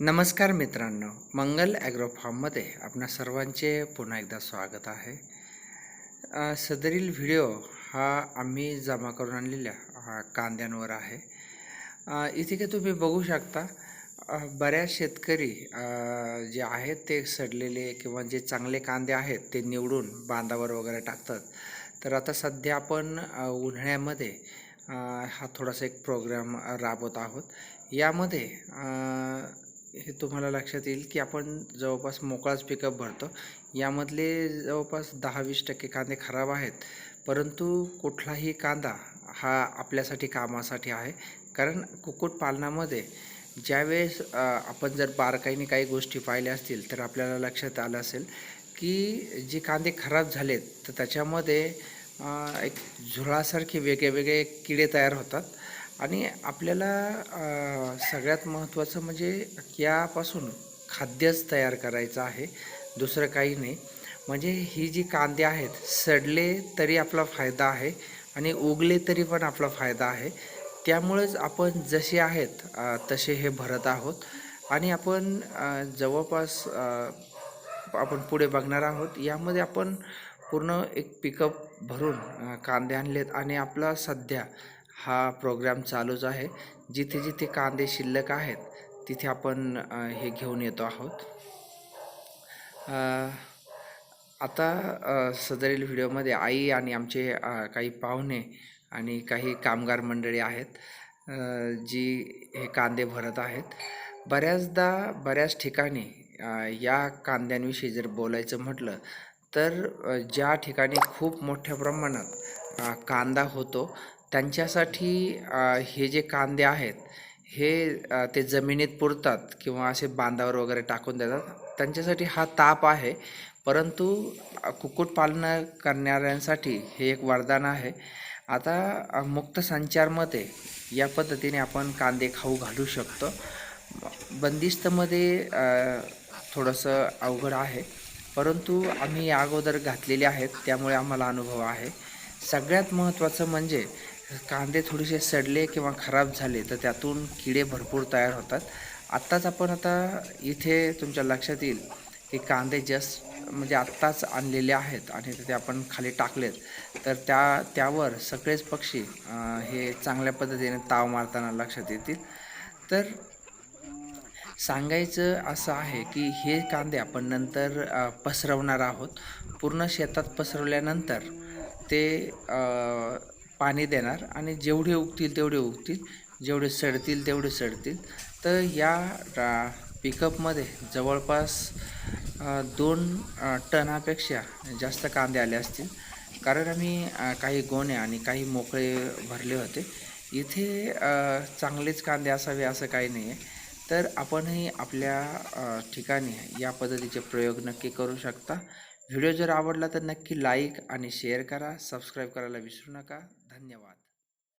नमस्कार मित्रांनो मंगल ॲग्रो फार्ममध्ये आपणा सर्वांचे पुन्हा एकदा स्वागत आहे. सदरील व्हिडिओ हा आम्ही जमा करून आणलेल्या कांद्यांवर आहे. इथे की तुम्ही बघू शकता बऱ्याच शेतकरी जे आहेत ते सडलेले किंवा जे चांगले कांदे आहेत ते निवडून बांधावर वगैरे टाकतात. तर आता सध्या आपण उन्हाळ्यामध्ये हा थोडासा एक प्रोग्राम राबवत आहोत. यामध्ये हे तुम्हाला लक्षात येईल की आपण जवळपास मोकळाच पिकअप भरतो. यामधले जवळपास दहा वीस टक्के कांदे खराब आहेत. परंतु कुठलाही कांदा हा आपल्यासाठी कामासाठी आहे. कारण कुक्कुटपालनामध्ये ज्यावेळेस आपण जर बारकाईने काही गोष्टी पाहिल्या असतील तर आपल्याला लक्षात आलं असेल की जे कांदे खराब झालेत तर त्याच्यामध्ये एक झुळासारखे वेगळे वेगळे किडे तयार होतात. आणि आपल्याला सगळ्यात महत्त्वाचं म्हणजे यापासून खाद्यच तयार करायचं आहे दुसरं काही नाही. म्हणजे ही जी कांदे आहेत सडले तरी आपला फायदा आहे आणि उगले तरी पण आपला फायदा आहे. त्यामुळेच आपण जसे आहेत तसे हे भरत आहोत. आणि आपण जवळपास आपण पुढे बघणार आहोत यामध्ये आपण पूर्ण एक पिकअप भरून कांदे आणलेत आणि आपला सध्या हा प्रोग्राम चालूच आहे. जिथे जिथे कांदे शिल्लक आहेत तिथे आपण हे घेऊन येतो आहोत. आता सदरील व्हिडिओमध्ये आई आणि आमचे काही पाहुणे आणि काही कामगार मंडळी आहेत जी हे कांदे भरत आहेत. बऱ्याचदा बऱ्याच ठिकाणी या कांद्यांविषयी जर बोलायचं म्हटलं तर ज्या ठिकाणी खूप मोठ्या प्रमाणात कांदा होतो त्यांच्यासाठी हे जे कांदे आहेत हे ते जमिनीत पुरतात किंवा असे बांधावर वगैरे टाकून देतात. त्यांच्यासाठी हा ताप आहे परंतु कुक्कुटपालन करणाऱ्यांसाठी हे एक वरदान आहे. आता मुक्त संचारमध्ये या पद्धतीने आपण कांदे खाऊ घालू शकतो. बंदिस्तमध्ये थोडंसं अवघड आहे परंतु आम्ही या अगोदर घातलेले आहेत त्यामुळे आम्हाला अनुभव आहे. सगळ्यात महत्त्वाचं म्हणजे कांदे थोडेसे सडले किंवा खराब झाले तर त्यातून किडे भरपूर तयार होतात. आत्ताच आपण आता इथे तुमच्या लक्षात येईल की कांदे जस्ट म्हणजे आत्ताच आणलेले आहेत आणि ते आपण खाली टाकलेत. तर त्या त्यावर सगळेच पक्षी हे चांगल्या पद्धतीने ताव मारताना लक्षात येतील. तर सांगायचं असं आहे की हे कांदे आपण नंतर पसरवणार आहोत. पूर्ण शेतात पसरवल्यानंतर ते पाणी देणार आणि जेवढे उगतील तेवढे उगतील जेवढे सडतील तेवढे सडतील. तर या रा पिकअपमध्ये जवळपास दोन टनापेक्षा जास्त कांदे आले असतील. कारण आम्ही काही गोण्या आणि काही मोकळे भरले होते. इथे चांगलेच कांदे असावे असं काही नाही आहे तर आपणही आपल्या ठिकाणी या पद्धतीचे प्रयोग नक्की करू शकता. व्हिडिओ जर आवडला तर नक्की लाईक आणि शेअर करा. सबस्क्राईब करायला विसरू नका. धन्यवाद